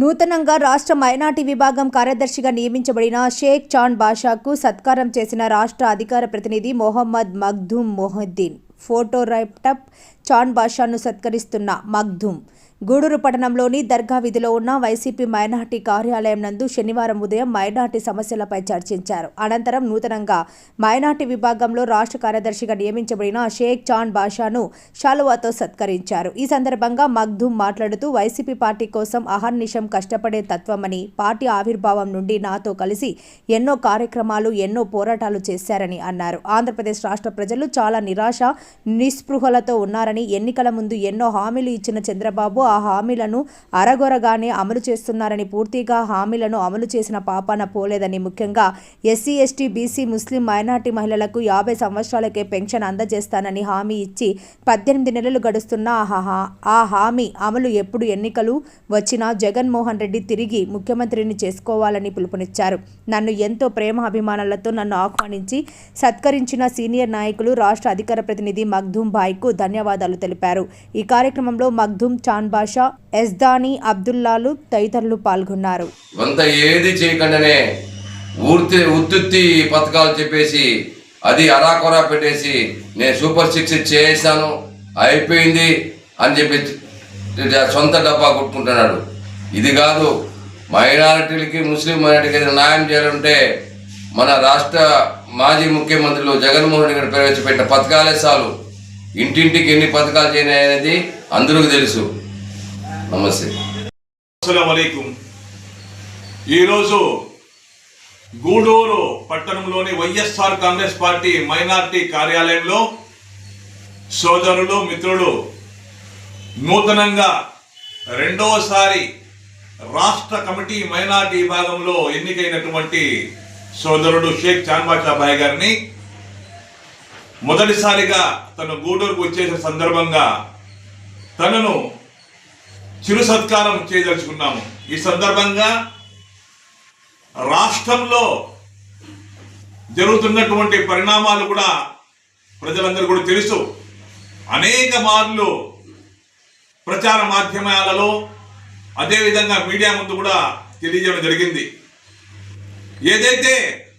నూతనంగా రాష్ట్ర మైనార్టీ విభాగం కార్యదర్శిగా నియమించబడిన షేక్ చాన్ బాషాకు సత్కారం చేసిన రాష్ట్ర అధికార ప్రతినిధి మొహమ్మద్ మగ్ధూమ్ మొహద్దీన్. ఫోటో రైప్టప్ చాన్ బాషాను సత్కరిస్తున్న మగ్ధూమ్. గూడూరు పట్టణంలోని దర్గా విధిలో ఉన్న వైసీపీ మైనార్టీ కార్యాలయం నందు శనివారం ఉదయం మైనార్టీ సమస్యలపై చర్చించారు. అనంతరం నూతనంగా మైనార్టీ విభాగంలో రాష్ట్ర కార్యదర్శిగా నియమించబడిన షేక్ చాన్ బాషాను షాలువాతో సత్కరించారు. ఈ సందర్భంగా మగ్ధూమ్ మాట్లాడుతూ వైసీపీ పార్టీ కోసం అహర్నిశం కష్టపడే తత్వమని పార్టీ ఆవిర్భావం నుండి నాతో కలిసి ఎన్నో కార్యక్రమాలు ఎన్నో పోరాటాలు చేశారని అన్నారు. ఆంధ్రప్రదేశ్ రాష్ట్ర ప్రజలు చాలా నిరాశ నిస్పృహలతో ఉన్నారని ఎన్నికల ముందు ఎన్నో హామీలు ఇచ్చిన చంద్రబాబు ఆ హామీలను అరగొరగానే అమలు చేస్తున్నారని పూర్తిగా హామీలను అమలు చేసిన పాపాన పోలేదని ముఖ్యంగా ఎస్సీ ఎస్టీ బీసీ ముస్లిం మైనార్టీ మహిళలకు యాభై సంవత్సరాలకే పెన్షన్ అందజేస్తానని హామీ ఇచ్చి పద్దెనిమిది నెలలు గడుస్తున్న ఆ హామీ అమలు ఎప్పుడు ఎన్నికలు వచ్చినా జగన్మోహన్ రెడ్డి తిరిగి ముఖ్యమంత్రిని చేసుకోవాలని పిలుపునిచ్చారు. నన్ను ఎంతో ప్రేమ అభిమానాలతో నన్ను ఆహ్వానించి సత్కరించిన సీనియర్ నాయకులు రాష్ట్ర అధికార ప్రతినిధి మగ్ధూమ్ భాయ్కు ధన్యవాదాలు. తెలిపారు. ఈ కార్యక్రమంలో మగ్ధూమ్ చాన్ బాషా ఎస్దానీ అబ్దుల్లాలు తదితరులు పాల్గొన్నారు. వంత ఏది చేయకుండానే ఊర్తి ఉత్తుత్తి పథకాలు చెప్పేసి అది అరాకొరా పెట్టేసి నేను సూపర్ సిక్స్ చేశాను అయిపోయింది అని చెప్పి సొంత డబ్బా కొట్టుకుంటున్నాడు. ఇది కాదు మైనారిటీలకి ముస్లిం మైనారిటీకి న్యాయం చేయాలంటే మన రాష్ట్ర మాజీ ముఖ్యమంత్రులు జగన్మోహన్ రెడ్డి గారు ప్రవేశపెట్టిన పథకాలే చాలు. ఇంటింటికి ఎన్ని పథకాలు చేయనాయి అనేది అందరికీ తెలుసు. నమస్తే. అస్సలం ఈరోజు గూడూరు పట్టణంలోని వైఎస్ఆర్ కాంగ్రెస్ పార్టీ మైనార్టీ కార్యాలయంలో సోదరులు మిత్రులు నూతనంగా రెండవసారి రాష్ట్ర కమిటీ మైనార్టీ విభాగంలో ఎన్నికైనటువంటి సోదరుడు షేక్ చాన్బాషా భాయ్ గారిని మొదటిసారిగా తను గూడూరుకు వచ్చేసిన సందర్భంగా తనను చిరు సత్కారం చేయదలుచుకున్నాము. ఈ సందర్భంగా రాష్ట్రంలో జరుగుతున్నటువంటి పరిణామాలు కూడా ప్రజలందరూ కూడా తెలుసు. అనేక మార్లు ప్రచార మాధ్యమాలలో అదేవిధంగా మీడియా ముందు కూడా తెలియజేయడం జరిగింది. ఏదైతే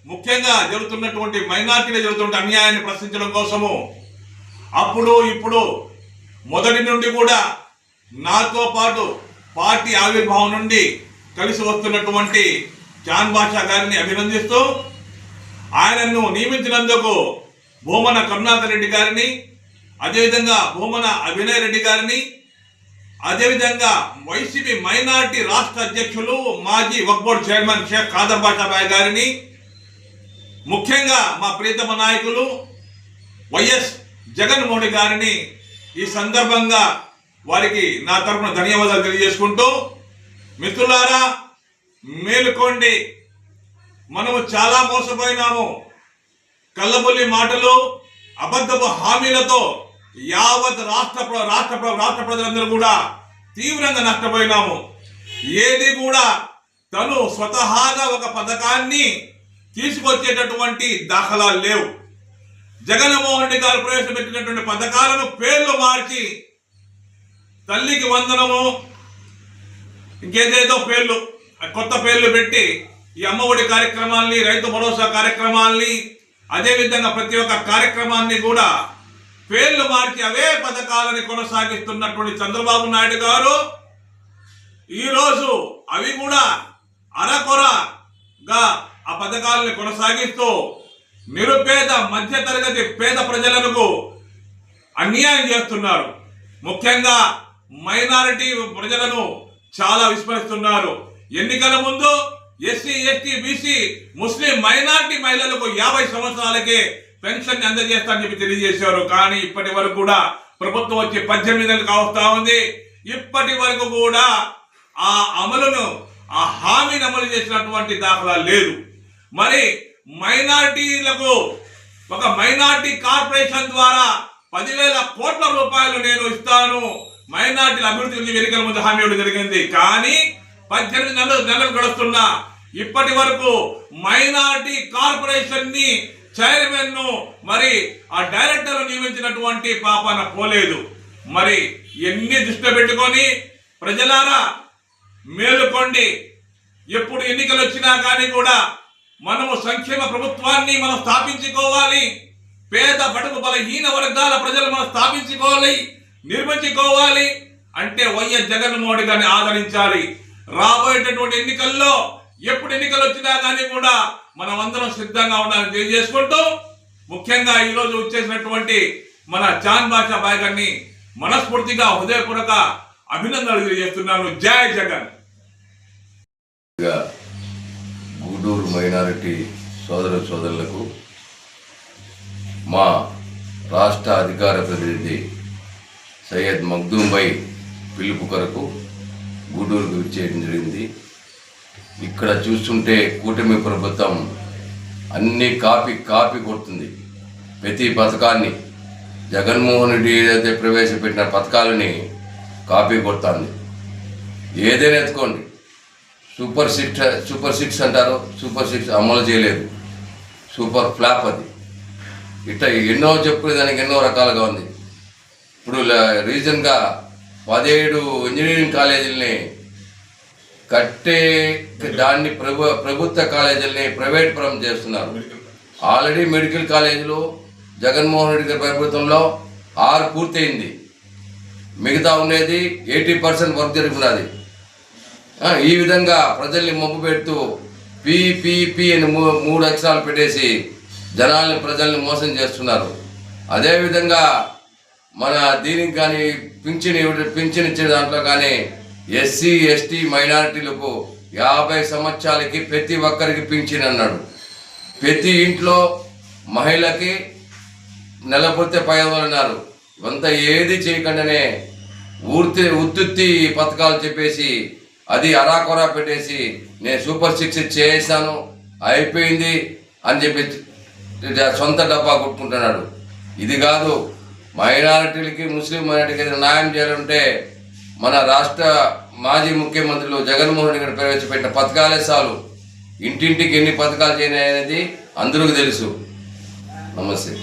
ముఖ్యంగా జరుగుతున్నటువంటి మైనార్టీలో జరుగుతున్న అన్యాయాన్ని ప్రశ్నించడం కోసము అప్పుడు ఇప్పుడు మొదటి నుండి కూడా నాతో పాటు పార్టీ ఆవిర్భావం నుండి కలిసి వస్తున్నటువంటి జాన్ బాషా గారిని అభినందిస్తూ ఆయనను నియమించినందుకు భూమన కరుణాకర్ రెడ్డి గారిని అదేవిధంగా భూమన అభినయ్ రెడ్డి గారిని అదేవిధంగా వైసీపీ మైనార్టీ రాష్ట్ర అధ్యక్షులు మాజీ వక్బోర్డ్ చైర్మన్ షేక్ ఖాదర్ బాషాబాయ్ గారిని ముఖ్యంగా మా ప్రియతమ నాయకులు వైఎస్ జగన్మోహన్ గారిని ఈ సందర్భంగా వారికి నా తరపున ధన్యవాదాలు తెలియజేసుకుంటూ మిత్రులారా మేలుకోండి. మనము చాలా మోసపోయినాము. కళ్ళబొల్లి మాటలు అబద్ధపు హామీలతో యావత్ రాష్ట్ర ప్ర- రాష్ట్ర ప్ర- రాష్ట్ర ప్రజలందరూ కూడా తీవ్రంగా నష్టపోయినాము. ఏది కూడా తను స్వతహాగా ఒక పథకాన్ని తీసుకొచ్చేటటువంటి దాఖలాలు లేవు. జగన్మోహన్ రెడ్డి గారు ప్రవేశపెట్టినటువంటి పథకాలను పేర్లు మార్చి తల్లికి వందనము ఇంకేదేదో పేర్లు కొత్త పేర్లు పెట్టి ఈ అమ్మఒడి కార్యక్రమాల్ని రైతు భరోసా కార్యక్రమాల్ని అదేవిధంగా ప్రతి ఒక్క కార్యక్రమాన్ని కూడా పేర్లు మార్చి అవే పథకాలని కొనసాగిస్తున్నటువంటి చంద్రబాబు నాయుడు గారు. ఈరోజు అవి కూడా పథకాలను కొనసాగిస్తూ నిరుపేద మధ్యతరగతి పేద ప్రజలకు అన్యాయం చేస్తున్నారు. ముఖ్యంగా మైనారిటీ ప్రజలను చాలా విస్మరిస్తున్నారు. ఎన్నికల ముందు ఎస్సీ ఎస్టీ బీసీ ముస్లిం మైనారిటీ మహిళలకు యాభై సంవత్సరాలకే పెన్షన్ అందజేస్తారని చెప్పి తెలియజేశారు. కానీ ఇప్పటి వరకు కూడా ప్రభుత్వం వచ్చి పద్దెనిమిది నెలలు కావస్తా ఉంది. ఇప్పటి వరకు కూడా ఆ అమలును ఆ హామీని అమలు చేసినటువంటి దాఖలా లేదు. మరి మైనార్టీలకు ఒక మైనార్టీ కార్పొరేషన్ ద్వారా పదివేల కోట్ల రూపాయలు నేను ఇస్తాను. మైనార్టీల అభివృద్ధి గురించి ఎన్నికల ముందు హామీ ఇవ్వడం జరిగింది. కానీ పద్దెనిమిది నెలలు నెలలు గడుస్తున్నా ఇప్పటి వరకు మైనార్టీ కార్పొరేషన్ని చైర్మన్ను మరి ఆ డైరెక్టర్ నియమించినటువంటి పాపాన పోలేదు. మరి ఎన్ని దృష్టిలో పెట్టుకొని ప్రజలారా మేలుకోండి. ఎప్పుడు ఎన్నికలు వచ్చినా కానీ కూడా మనము సంక్షేమ ప్రభుత్వాన్ని మనం స్థాపించుకోవాలి. పేద బడుగు బలహీన వర్గాల ప్రజలు మనం స్థాపించుకోవాలి నిర్మించుకోవాలి. అంటే వైఎస్ జగన్మోహన్ గారిని ఆదరించాలి. రాబోయేటటువంటి ఎన్నికల్లో ఎప్పుడు ఎన్నికలు వచ్చినా కానీ కూడా మనం అందరం సిద్ధంగా ఉండాలని తెలియజేసుకుంటూ ముఖ్యంగా ఈరోజు వచ్చేసినటువంటి మన చాన్ బాషా బాయ్ గారిని మనస్ఫూర్తిగా హృదయపూర్వక అభినందనలు తెలియజేస్తున్నాను. జై జగన్. గుడూరు మైనారిటీ సోదర సోదరులకు మా రాష్ట్ర అధికార ప్రతినిధి సయ్యద్ మగ్దూంబై పిలుపు కొరకు గూడూరుకు విచ్చేయడం జరిగింది. ఇక్కడ చూస్తుంటే కూటమి ప్రభుత్వం అన్ని కాపీ కాపీ కొడుతుంది. ప్రతి పథకాన్ని జగన్మోహన్ రెడ్డి ఏదైతే ప్రవేశపెట్టిన పథకాలని కాపీ కొడుతుంది. ఏదైనా ఎత్తుకోండి. సూపర్ సిక్స్ సూపర్ సిక్స్ అంటారు. సూపర్ సిక్స్ అమలు చేయలేదు. సూపర్ ఫ్లాప్ అది. ఇట్లా ఎన్నో చెప్పుకునేదానికి ఎన్నో రకాలుగా ఉంది. ఇప్పుడు రీజన్గా పదిహేడు ఇంజనీరింగ్ కాలేజీలని కట్టే దాన్ని ప్రభు ప్రభుత్వ కాలేజీలని ప్రైవేట్ పరం చేస్తున్నారు. ఆల్రెడీ మెడికల్ కాలేజీలు జగన్మోహన్ రెడ్డి గారి ప్రభుత్వంలో ఆరు పూర్తయింది. మిగతా ఉండేది ఎయిటీ పర్సెంట్ వర్క్ జరుగుతున్నది. ఈ విధంగా ప్రజల్ని మొగ్గు పెడుతూ పీపీపీ అని మూ- మూడు అక్షరాలు పెట్టేసి జనాల్ని ప్రజల్ని మోసం చేస్తున్నారు. అదేవిధంగా మన దీనికి కానీ పింఛన్ పింఛన్ ఇచ్చే దాంట్లో కానీ ఎస్సీ ఎస్టీ మైనారిటీలకు యాభై సంవత్సరాలకి ప్రతి ఒక్కరికి పింఛన్ అన్నాడు. ప్రతి ఇంట్లో మహిళకి నెలపొత్తే పై వందలు అన్నారు. అంత ఏది చేయకుండానే ఊర్తి ఉత్తుత్తి పథకాలు చెప్పేసి అది అరాకొరా పెట్టేసి నేను సూపర్ సిక్స్ చేశాను అయిపోయింది అని చెప్పి సొంత డబ్బా కొట్టుకుంటున్నాడు. ఇది కాదు మైనారిటీలకి ముస్లిం మైనారిటీకి ఏదైనా న్యాయం చేయాలంటే మన రాష్ట్ర మాజీ ముఖ్యమంత్రులు జగన్మోహన్ రెడ్డి గారు ప్రవేశపెట్టిన పథకాలే చాలు. ఇంటింటికి ఎన్ని పథకాలు చేయనాయనేది అందరికీ తెలుసు. నమస్తే.